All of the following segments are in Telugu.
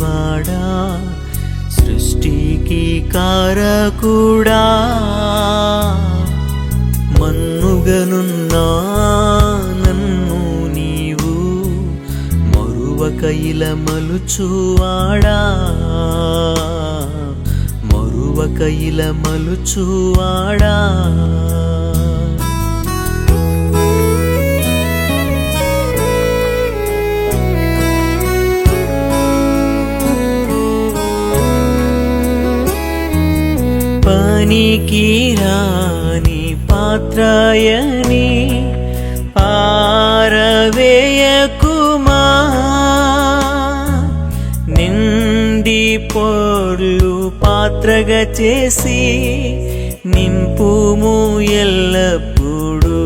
వాడా సృష్టికి కారకుడా. మన్నుగనున్నా నన్ను నీవు మరువక ఇలా మలుచువాడా మరువక ఇలా మలుచువాడా పనికి రాని పాత్రయని పారవేయకుమా నింది పొర్లు పాత్రగా చేసి నింపుము ఎల్లప్పుడూ.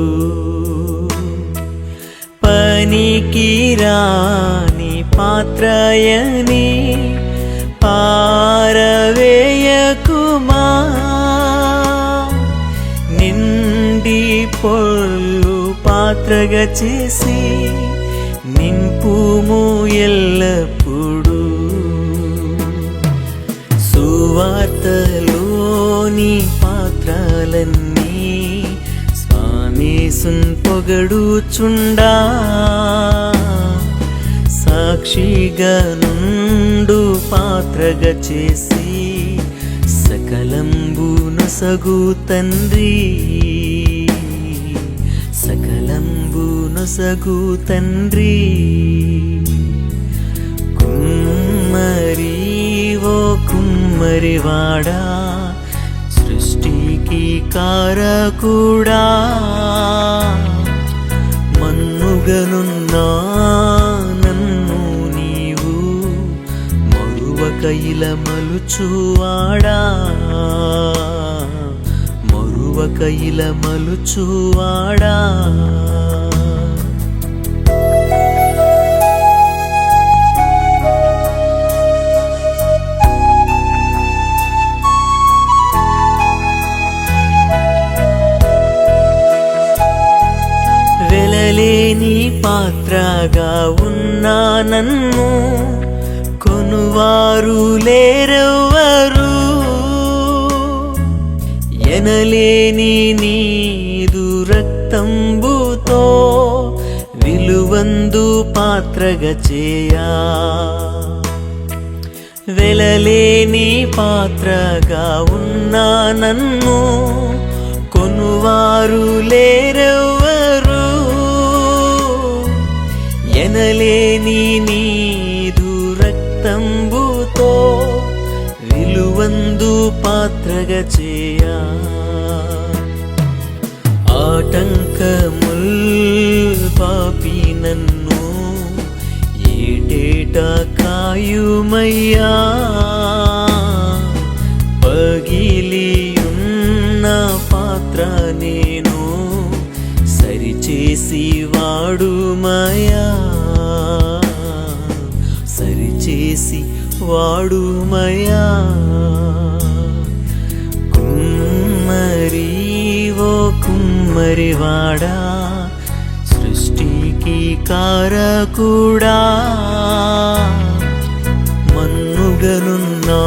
పనికి రాని పాత్రయని పారవే పొళ్ళు పాత్రగా చేసి నింపుము ఎల్లప్పుడూ. సువార్తలోని పాత్రలన్నీ స్వామీసున్ పొగడుచుండా. సాక్షిగా నుండు పాత్రగా చేసి సకలంబు నొసగు తండ్రి. సకలంబునొసగు తండ్రి. కుమ్మరి ఓ కుమ్మరివాడా సృష్టికి కారకుడా. మన్నుగనున్నా నన్ను నీవు మరువక ఇలా మలుచువాడా మరువక ఇలా మలుచువాడా వెలలేని పాత్రగా ఉన్నా నన్ను కొనువారు లేరెవ్వరు. ఎనలేని నీదు రక్తంబుతో విలువందు పాత్రగా చేయా. వెలలేని పాత్రగా ఉన్నా నన్ను కొనువారు లేరెవ్వరు. ఎనలేని నీ విలువందు పాత్రగా చేయా? ఆటంకముల్ పాపి నన్ను ఏటేట కాయుమయ్యా. పగిలి పాత్ర నేను సరిచేసి వాడుమయా సరిచేసి వాడుమయా మరివాడా? సృష్టికి కారకుడా? మన్నుగనున్నా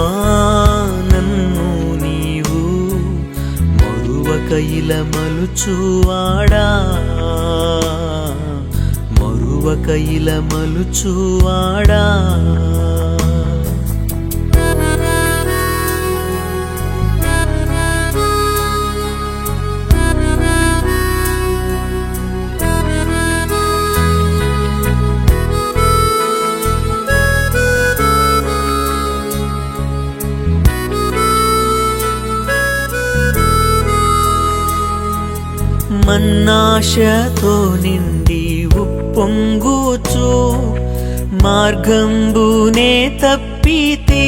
నన్ను నీవు మరువక ఇలా మలుచువాడా మరువక ఇలా మలుచువాడా అన్నాశతో నిండి ఉప్పొంగుచు మార్గంబునే తప్పితే.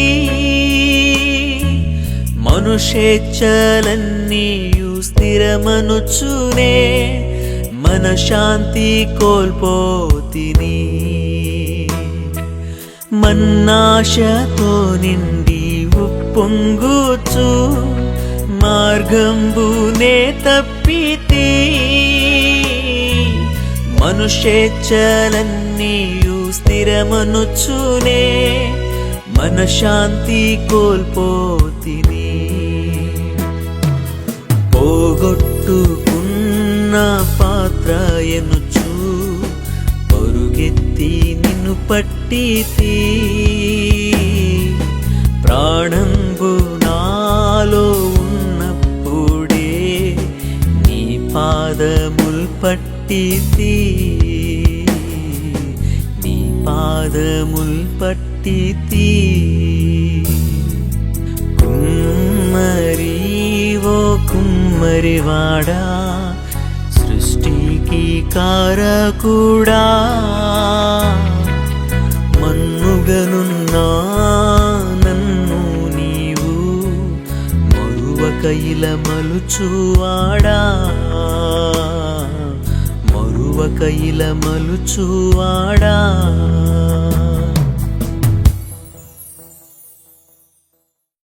మనుషేచ్ఛలన్నీయు స్థిరమనుచునే మన శాంతి కోల్పోతిని. మన్నాశతో నిండి ఉప్పొంగుచు మార్గంబునే తప్పి మనుషేచ్ఛలన్నీయు స్థిరమనుచునే మనశాంతి కోల్పోతిని. పోగొట్టుకున్న పాత్ర ఎనుచు పరుగెత్తి నిన్ను పట్టితి. ప్రాణంబు నాలో ఉన్నప్పుడే నీ పాదముల్ పట్టితి. పాదముల్ పట్టితి కుమ్మరి ఓ కుమ్మరివాడా సృష్టికి కారకుడా మన్నుగనున్నా నన్ను నీవు మరువక ఇలా మలుచువాడా మరువక ఇలా మలుచువాడా